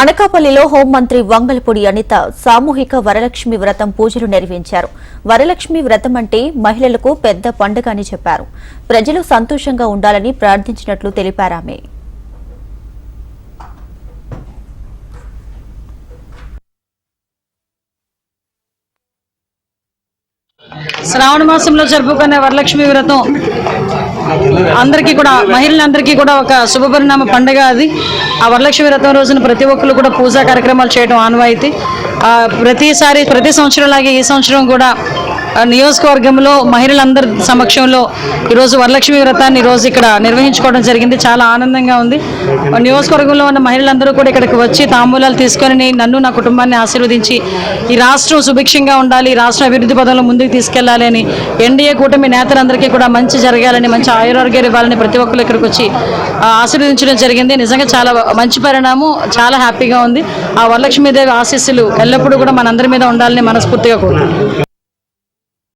అనకాపల్లిలో హోంమంత్రి వంగలపూడి అనిత సామూహిక వరలక్ష్మి వ్రతం పూజలు నిర్వహించారు. వరలక్ష్మి వ్రతం అంటే మహిళలకు పెద్ద పండుగ అని చెప్పారు. ప్రజలు సంతోషంగా ఉండాలని ప్రార్థించినట్లు తెలిపారామె శ్రావణ మాసంలో జరుపుకునే వరలక్ష్మి వ్రతం. అందరికీ కూడా మహిళలందరికీ కూడా ఒక శుభపరిణామ పండుగ అది. ఆ వరలక్ష్మి వ్రతం రోజున ప్రతి ఒక్కరు కూడా పూజా కార్యక్రమాలు చేయడం ఆనవాయితీ. ప్రతిసారి ప్రతి సంవత్సరం లాగే ఈ సంవత్సరం కూడా నియోజకవర్గంలో మహిళలందరి సమక్షంలో ఈరోజు వరలక్ష్మి వ్రతాన్ని ఈరోజు ఇక్కడ నిర్వహించుకోవడం జరిగింది. చాలా ఆనందంగా ఉంది. నియోజకవర్గంలో ఉన్న మహిళలందరూ కూడా ఇక్కడికి వచ్చి తాంబూలాలు తీసుకొని నన్ను నా కుటుంబాన్ని ఆశీర్వదించి ఈ రాష్ట్రం సుభిక్షంగా ఉండాలి ఈ రాష్ట్రం అభివృద్ధి పదంలో ముందుకు తీసుకెళ్ళాలి అని ఎన్డీఏ కూటమి నేతలందరికీ కూడా మంచి జరగాలని మంచి ఆయురారోగ్యాలు ఇవ్వాలని ప్రతి ఒక్కరు ఇక్కడికి వచ్చి ఆశీర్వదించడం జరిగింది. నిజంగా చాలా మంచి పరిణామం చాలా హ్యాపీగా ఉంది. ఆ వరలక్ష్మీదేవి ఆశీస్సులు ఎల్లప్పుడూ కూడా మనందరి మీద ఉండాలని మనస్ఫూర్తిగా కోరుతున్నాను